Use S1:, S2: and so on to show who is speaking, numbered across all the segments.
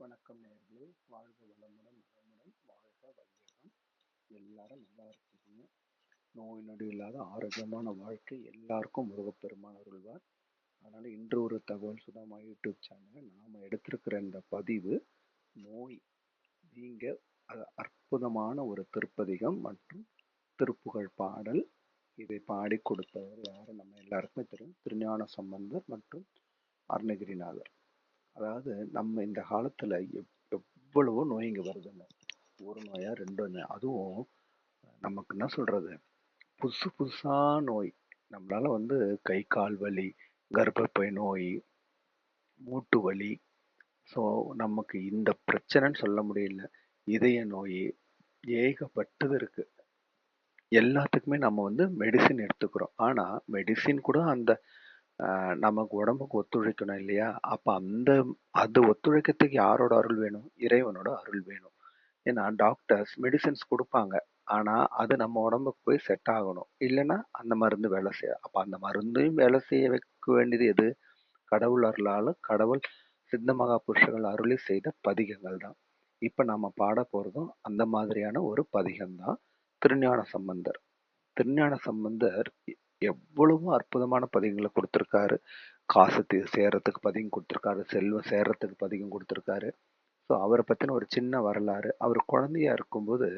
S1: வணக்கம் நேர்களே. வாழ்க வளமுடன் நலமுடன் வாழ்க வையகம் எல்லாரும் நல்லா இருக்கீங்க. நோய் நொடி இல்லாத ஆரோக்கியமான வாழ்க்கை எல்லாருக்கும் முருகப்பெருமான் அருள்வார். அதனால் இன்று ஒரு தகவல் சுதாமா யூடியூப் சேனல் நாம் எடுத்திருக்கிற இந்த பதிவு நோய் நீங்க அது அற்புதமான ஒரு திருப்பதிகம் மற்றும் திருப்புகழ் பாடல். இதை பாடி கொடுத்தவர் யாரும் நம்ம எல்லாருக்குமே தெரியும். திருஞான சம்பந்தர் மற்றும் அருணகிரிநாதர். அதாவது நம்ம இந்த காலத்துல எவ் எவ்வளவோ நோய்ங்க வருதுங்க. ஒரு நோயா ரெண்டு நோய். அதுவும் நமக்கு என்ன சொல்றது? புதுசு புதுசா நோய். நம்மளால வந்து கை கால் வலி கர்ப்பப்பை நோய் மூட்டு வலி. ஸோ நமக்கு இந்த பிரச்சனைன்னு சொல்ல முடியல. இதய நோய் ஏகப்பட்டது இருக்கு. எல்லாத்துக்குமே நம்ம வந்து மெடிசின் எடுத்துக்கிறோம். ஆனா மெடிசின் கூட அந்த நமக்கு உடம்புக்கு ஒத்துழைக்கணும் இல்லையா? அப்போ அந்த அது ஒத்துழைக்கிறதுக்கு யாரோட அருள் வேணும்? இறைவனோட அருள் வேணும். ஏன்னா டாக்டர்ஸ் மெடிசின்ஸ் கொடுப்பாங்க. ஆனால் அது நம்ம உடம்புக்கு போய் செட் ஆகணும். இல்லைன்னா அந்த மருந்து வேலை செய்ய அப்போ அந்த மருந்தையும் வேலை செய்ய வைக்க வேண்டியது எது? கடவுள் அருளால் கடவுள் சித்த மகா புருஷர்கள் அருளி செய்த பதிகங்கள் தான். இப்போ நம்ம பாட போகிறதும் அந்த மாதிரியான ஒரு பதிகம் தான் திருஞான சம்பந்தர். திருஞான சம்பந்தர் எவ்வளவோ அற்புதமான பதிகங்களை கொடுத்துருக்காரு. காசு தீ சேர்றதுக்கு பதிகம் கொடுத்துருக்காரு. செல்வம் சேர்றதுக்கு பதிகம் கொடுத்துருக்காரு. ஸோ அவரை பற்றின ஒரு சின்ன வரலாறு. அவர் குழந்தையா இருக்கும்போது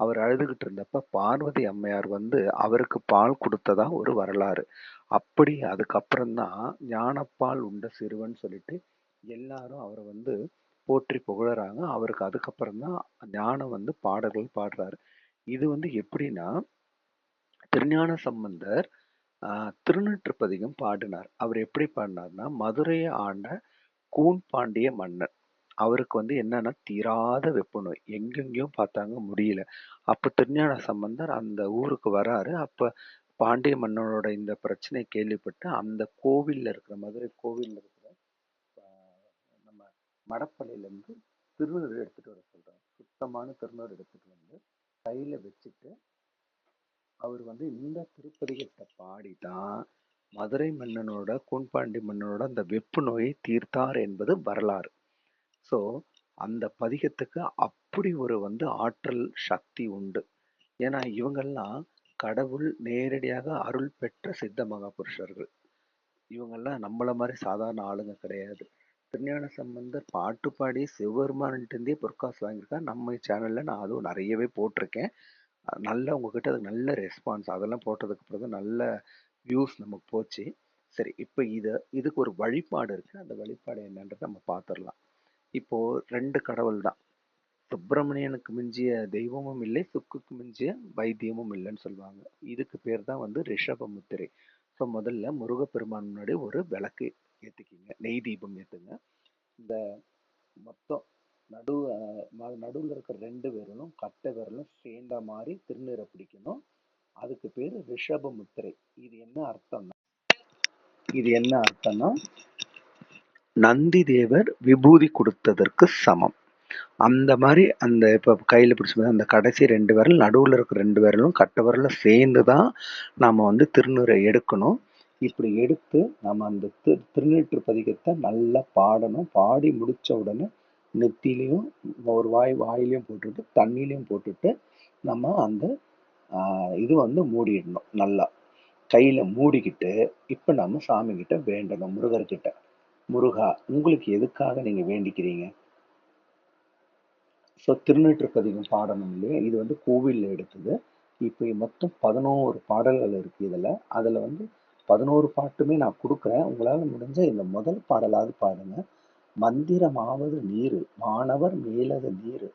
S1: அவர் அழுதுகிட்டு இருந்தப்ப பார்வதி அம்மையார் வந்து அவருக்கு பால் கொடுத்ததா ஒரு வரலாறு. அப்படி அதுக்கப்புறம்தான் ஞானப்பால் உண்ட சிறுவன் சொல்லிட்டு எல்லாரும் அவரை வந்து போற்றி புகழறாங்க. அவருக்கு அதுக்கப்புறம் தான் ஞானம் வந்து பாடல்கள் பாடுறாரு. இது வந்து எப்படின்னா திருஞான சம்பந்தர் திருநெற்றுப்பதிகம் பாடினார். அவர் எப்படி பாடினார்னா மதுரையை ஆண்ட கூன் பாண்டிய மன்னன். அவருக்கு வந்து என்னன்னா தீராத வெப்ப நோய் எங்கெங்கேயும் பார்த்தாங்க முடியல. அப்ப திருஞான சம்பந்தர் அந்த ஊருக்கு வராரு. அப்ப பாண்டிய மன்னனோட இந்த பிரச்சனை கேள்விப்பட்டு அந்த கோவில்ல இருக்கிற மதுரை கோவில்ல இருக்கிற நம்ம மடப்பள்ளியில இருந்து திருநூறு எடுத்துட்டு வர சொல்றாங்க சுத்தமான திருநூறு எடுத்துட்டு வந்து கையில வச்சுட்டு அவர் வந்து இந்த திருப்பதிகத்தை பாடிதான் மதுரை மன்னனோட கூன்பாண்டி மன்னனோட அந்த வெப்பு நோயை தீர்த்தார் என்பது வரலாறு. ஸோ அந்த பதிகத்துக்கு அப்படி ஒரு வந்து ஆற்றல் சக்தி உண்டு. ஏன்னா இவங்கெல்லாம் கடவுள் நேரடியாக அருள் பெற்ற சித்த மகா புருஷர்கள் இவங்கெல்லாம் நம்மள மாதிரி சாதாரண ஆளுங்க கிடையாது. திருஞான சம்பந்தர் பாட்டு பாடி சிவபெருமான்கிட்டே பொற்காசு வாங்கியிருக்கா நம்ம சேனல்ல நான் அதுவும் நிறையவே போட்டிருக்கேன். நல்ல உங்ககிட்ட அது நல்ல ரெஸ்பான்ஸ் அதெல்லாம் போட்டதுக்கு பிறகு நல்ல வியூஸ் நமக்கு போச்சு. சரி இப்போ இதை இதுக்கு ஒரு வழிபாடு இருக்குது அந்த வழிபாடு என்னன்றதை நம்ம பார்த்துடலாம் இப்போது ரெண்டு கடவுள் தான். சுப்பிரமணியனுக்கு மிஞ்சிய தெய்வமும் இல்லை சுக்குக்கு மிஞ்சிய வைத்தியமும் இல்லைன்னு சொல்லுவாங்க. இதுக்கு பேர் தான் வந்து ரிஷபமுத்திரை. ஸோ முதல்ல முருகப்பெருமான் முன்னாடி ஒரு விளக்கு ஏற்றிக்கிங்க நெய் தீபம் ஏற்றுங்க இந்த மொத்தம் நடு நடுவில் இருக்கிற ரெண்டு விரலும் கட்டை விரலும் சேர்ந்த மாதிரி திருநீரை பிடிக்கணும். அதுக்கு பேர் ரிஷப முத்திரை இது என்ன அர்த்தம்னா இது என்ன அர்த்தம்னா நந்தி தேவர் விபூதி கொடுத்ததற்கு சமம். அந்த மாதிரி அந்த இப்போ கையில் பிடிச்ச அந்த கடைசி ரெண்டு விரல் நடுவில் இருக்கிற ரெண்டு விரலும் கட்டை விரலும் சேர்ந்து தான் நாம் வந்து திருநீரை எடுக்கணும். இப்படி எடுத்து நம்ம அந்த திரு திருநீற்று பதிகத்தை நல்லா பாடணும். பாடி முடிச்ச உடனே நெத்திலையும் ஒரு வாய் வாயிலையும் போட்டுட்டு தண்ணிலையும் போட்டுட்டு நம்ம அந்த இது வந்து மூடிடணும் நல்லா. கையில் மூடிக்கிட்டு இப்போ நம்ம சாமி கிட்ட வேண்டணும் முருகர்கிட்ட. முருகா உங்களுக்கு எதுக்காக நீங்கள் வேண்டிக்கிறீங்க? ஸோ திருநெற்றுப்பதிகம் பாடணும் இல்லையா? இது வந்து கோவிலில் எடுத்தது. இப்போ மொத்தம் பதினோரு பாடல்கள் இருக்குது இதில். அதில் வந்து பதினோரு பாட்டுமே நான் கொடுக்குறேன். உங்களால் முடிஞ்ச இந்த முதல் பாடலாவது பாடுங்க. மந்திரமாவது நீரு மாணவர் மேலது நீரு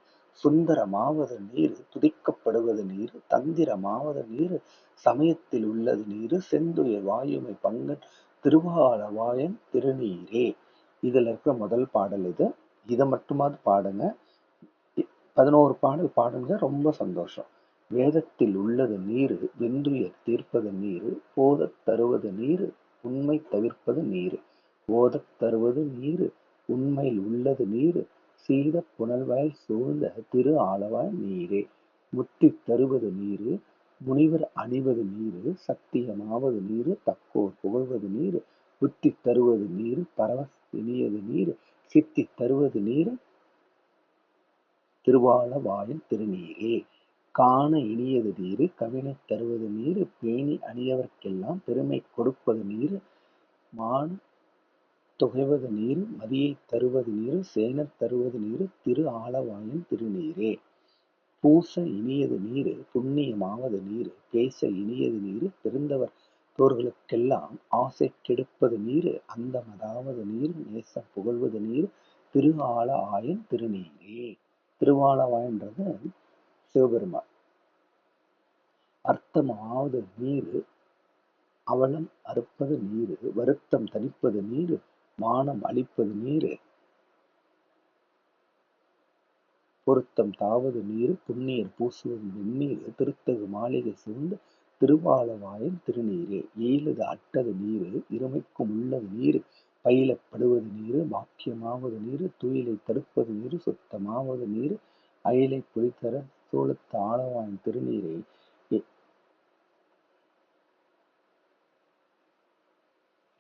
S1: சுந்தரமாவது நீரு துதிக்கப்படுவது நீரு தந்திரமாவது நீரு சமயத்தில் உள்ளது நீரு செந்துயர் வாயுமை பங்கன் திருவாலவாயன் திருநீரே. இதுல இருக்கிற முதல் பாடல் இது. இதை மட்டுமாவது பாடுங்க. பதினோரு பாடல் பாடுங்க. ரொம்ப சந்தோஷம். வேதத்தில் உள்ளது நீரு வெந்துயர் தீர்ப்பது நீரு போதத் தருவது நீரு உண்மை தவிர்ப்பது நீரு ஓதத் தருவது நீரு உண்மையில் உள்ளது நீரு. சீத புனல்வயல் சூழ்ந்த திரு ஆலவாய் நீரே. முத்தி தருவது நீரு முனிவர் அணிவது நீரு சத்தியமாவது நீரு தக்கோர் புகழ்வது நீரு புத்தி தருவது நீரு பரவ இனியது நீரு சித்தி தருவது நீரு திருவாளவாயன் திருநீரே. காண இனியது நீரு கவினை தருவது நீரு பேணி அணியவர்க்கெல்லாம் பெருமை கொடுப்பது நீரு மான தொகைவது நீர் மதியை தருவது நீரு சேனத் தருவது நீரு திரு ஆலவாயின் திருநீரே. பூச இனியது நீரு புண்ணியமாவது நீர் பேச இனியது நீரு பெருந்தவர் தோர்களுக்கெல்லாம் ஆசை கெடுப்பது நீர் அந்தமதாவது நீர் நேசம் புகழ்வது நீர் திரு ஆல ஆயன் திருநீரே. திருவாலவாயன்றது சிவபெருமான். அர்த்தமாவது நீரு அவலம் அறுப்பது நீரு வருத்தம் தணிப்பது நீரு மானம் அளிப்பது நீரு. பொருத்தம் தாவது நீர் புண்ணியர் பூசுவது வெந்நீர் திருத்தகு மாளிகை சூழ்ந்து திருவாலவாயன் திருநீரே. ஏழுது அட்டது நீர் இருமைக்கும் உள்ளது நீர் பயிலப்படுவது நீரு பாக்கியமாவது நீர் துயிலை தடுப்பது நீர் சுத்தமாவது நீர் அயிலை புலித்தர சோழத்து ஆளவாயின் திருநீரை.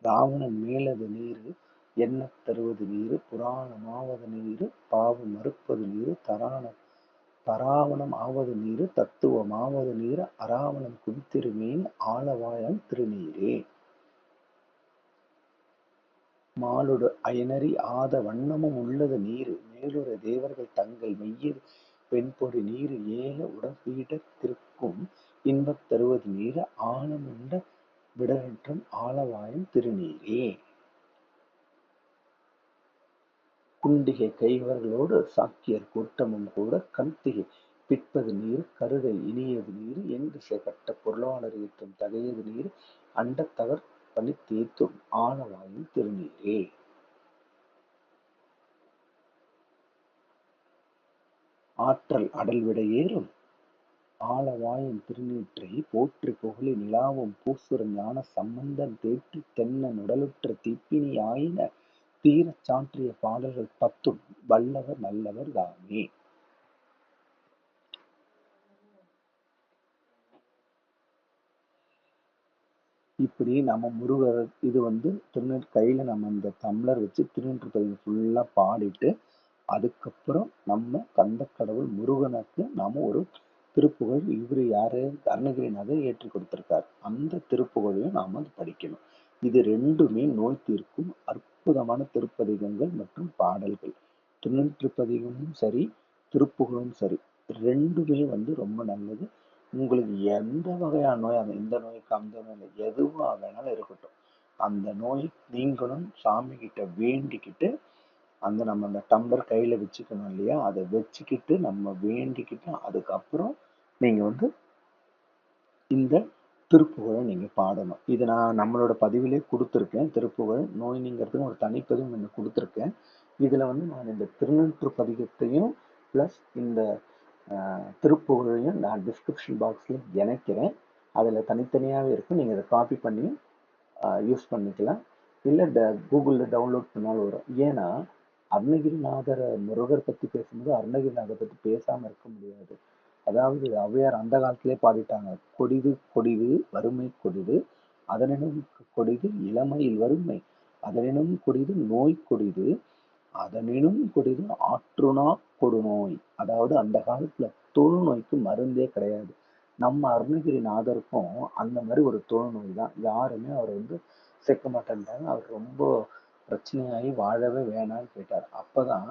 S1: ராவணன் மேலது நீர் எண்ணத் தருவது நீரு புராணமாவது நீரு பாவம் மறுப்பது நீரு தராண பராவணம் ஆவது நீரு தத்துவமாவது நீரு அராவணம் குவித்திருமேன் ஆலவாயம் திருநீரே. மாலுடு அயனறி ஆத வண்ணமும் உள்ளது நீரு மேலுற தேவர்கள் தங்கள் மெய்யில் பெண்பொடி நீரு ஏல உடற்பீடத்திற்கும் இன்பத் தருவது நீரு ஆழமுண்ட விடரற்றம் ஆலவாயம் திருநீரே. குண்டிகை கைவர்களோடு சாக்கியர் கூட்டமும் கூட கண்திகை பிற்பது நீர் கருகை இனியது நீர் எங்கு செய்யப்பட்ட பொருளாளர் ஏற்றும் தகையது நீர் அண்டத்தவர் பணித்தேத்தும் ஆளவாயின் திருநீரே. ஆற்றல் அடல்விடையேறும் ஆழவாயின் திருநீற்றை போற்றி புகழி நிலாவும் பூசுர ஞான சம்பந்தன் தேற்றி தென்னன் உடலுற்ற தீப்பினி ஆயின தீரச் சாற்றிய பாடல்கள் பத்தும் வல்லவர் நல்லவர் தாமே. இப்படி நம்ம முருகர் இது வந்து திருநெல் கையில நம்ம இந்த டம்ளர் வச்சு திருநெற்று பதிவு ஃபுல்லா பாடிட்டு அதுக்கப்புறம் நம்ம கந்த கடவுள் முருகனுக்கு நாம ஒரு திருப்புகழ் இவரு யாரு? அருணகிரிநாதர் ஏற்றி கொடுத்திருக்காரு. அந்த திருப்புகழையும் நாம படிக்கணும். இது ரெண்டுமே நோய் தீர்க்கும் அற்புதமான திருப்பதிகங்கள் மற்றும் பாடல்கள். திருநெற்றுப்பதிகமும் சரி திருப்புகழும் சரி ரெண்டுமே வந்து ரொம்ப நல்லது. உங்களுக்கு எந்த வகையான நோய் அந்த இந்த நோய்க்கு அந்த நோய் எதுவாக வேணாலும் இருக்கட்டும். அந்த நோய் நீங்களும் சாமி கிட்ட வேண்டிக்கிட்டு அந்த நம்ம அந்த டம்ளர் கையில் வச்சுக்கணும் இல்லையா? அதை வச்சுக்கிட்டு நம்ம வேண்டிக்கிட்டு அதுக்கப்புறம் நீங்கள் வந்து இந்த திருப்புகழை நீங்கள் பாடணும். இது நான் நம்மளோட பதிவிலே கொடுத்துருக்கேன். திருப்புகழ் நோய் நீங்கிறதுக்கு ஒரு தனிப்பதிவு ஒன்று கொடுத்துருக்கேன். இதில் வந்து நான் இந்த திருநெற்று பதிகத்தையும் ப்ளஸ் இந்த திருப்புகழையும் நான் டிஸ்கிரிப்ஷன் பாக்ஸில் இணைக்கிறேன். அதில் தனித்தனியாகவே இருக்கும். நீங்கள் அதை காப்பி பண்ணி யூஸ் பண்ணிக்கலாம். இல்லை ட கூகுளில் டவுன்லோட் பண்ணாலும் வரும். ஏன்னா அருணகிரிநாதரை முருகர் பற்றி பேசும்போது அருணகிரிநாதர் பற்றி பேசாமல் இருக்க முடியாது. அதாவது ஔவையார் அந்த காலத்திலே பாடிட்டாங்க. கொடிது கொடிது வறுமை கொடிது. அதனினும் கொடிது இளமையில் வறுமை. அதனினும் கொடிது நோய் கொடிது. அதனினும் கொடிது ஆற்றுனா கொடுநோய். அதாவது அந்த காலத்துல தொழுநோய்க்கு மருந்தே கிடையாது. நம்ம அருணகிரிநாதருக்கும் அந்த மாதிரி ஒரு தொழுநோய் தான். யாருமே அவர் வந்து சேர்க்க மாட்டேன்ட்டாங்க. அவர் ரொம்ப பிரச்சனையாகி வாழவே வேணாம்னு கேட்டார். அப்பதான்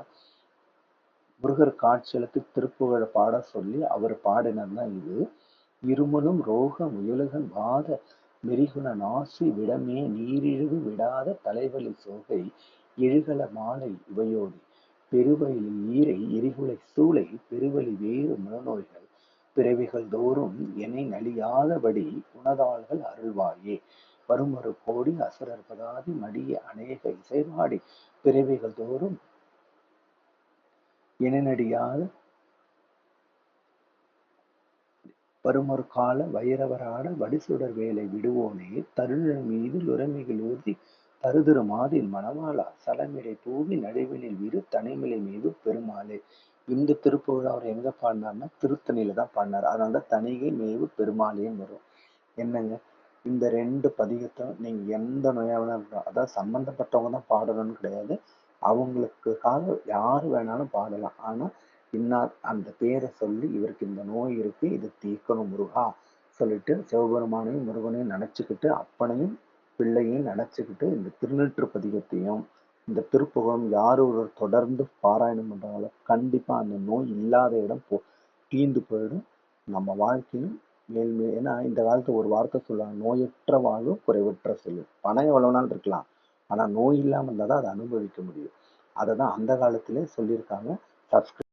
S1: முருகர் காட்சியலுக்கு திருப்புகழ பாட சொல்லி அவர் பாடினர் தான் இது. இருமலும் ரோக முயலுகன் வாத மெரிகுண நாசி விடமே நீரிழிவு விடாத தலைவலி சோகை இழுகல மாலை இவையோடு. பெருவயலில் ஈரை எரிகுலை சூளை பெருவழி வேறு முழநோய்கள் பிறவிகள் தோறும் என்னை நலியாதபடி உணதாள்கள் அருள்வாயே. வருமொரு கோடி அசுரர் பதாதி மடிய அநேக இசைவாடி பிறவிகள் தோறும் இனநடியாத வருமொரு கால வைரவராட வடிசுடர் வேலை விடுவோனே தருணர் மீது உரிமைகள் ஊர்தி தருதிரு மாதில் மணவாளா சலமிடை பூவி நடுவினில் விரு தனிமலை மீது பெருமாளே. இந்த திருப்புகழ் அவர் எங்க பாடினார்னா திருத்தணியில தான் பாடினார். அதனால தான் தனிகை மேவு பெருமாளேன்னு வரும். என்னங்க? இந்த ரெண்டு பதிகத்தை நீங்க எந்த நோயாவனா இருக்கணும் அதாவது சம்பந்தப்பட்டவங்க தான் பாடணும்னு கிடையாது. அவங்களுக்காக யார் வேணாலும் பாடலாம். ஆனால் இன்னார் அந்த பேரை சொல்லி இவருக்கு இந்த நோய் இருக்கு இது தீர்க்கணும் முருகா சொல்லிட்டு சிவபெருமானையும் முருகனையும் நினச்சிக்கிட்டு அப்பனையும் பிள்ளையும் நினச்சிக்கிட்டு இந்த திருநெற்று பதிகத்தையும் இந்த திருப்புகழும் யார் ஒருவர் தொடர்ந்து பாராயணம் பண்ணுறாங்களோ கண்டிப்பாக அந்த நோய் இல்லாத இடம் போ தீந்து போயிடும். நம்ம வாழ்க்கையும் மேல்மே ஏன்னா இந்த காலத்தில் ஒரு வார்த்தை சொல்லுவாங்க நோயற்ற வாழ்வு குறைவற்ற செல்வம். பணம் எவ்வளோ நாள் இருக்கலாம். ஆனா நோய் இல்லாம இருந்தால் தான் அதை அனுபவிக்க முடியும். அதை தான் அந்த காலத்திலே சொல்லியிருக்காங்க. சப்ஸ்கிரி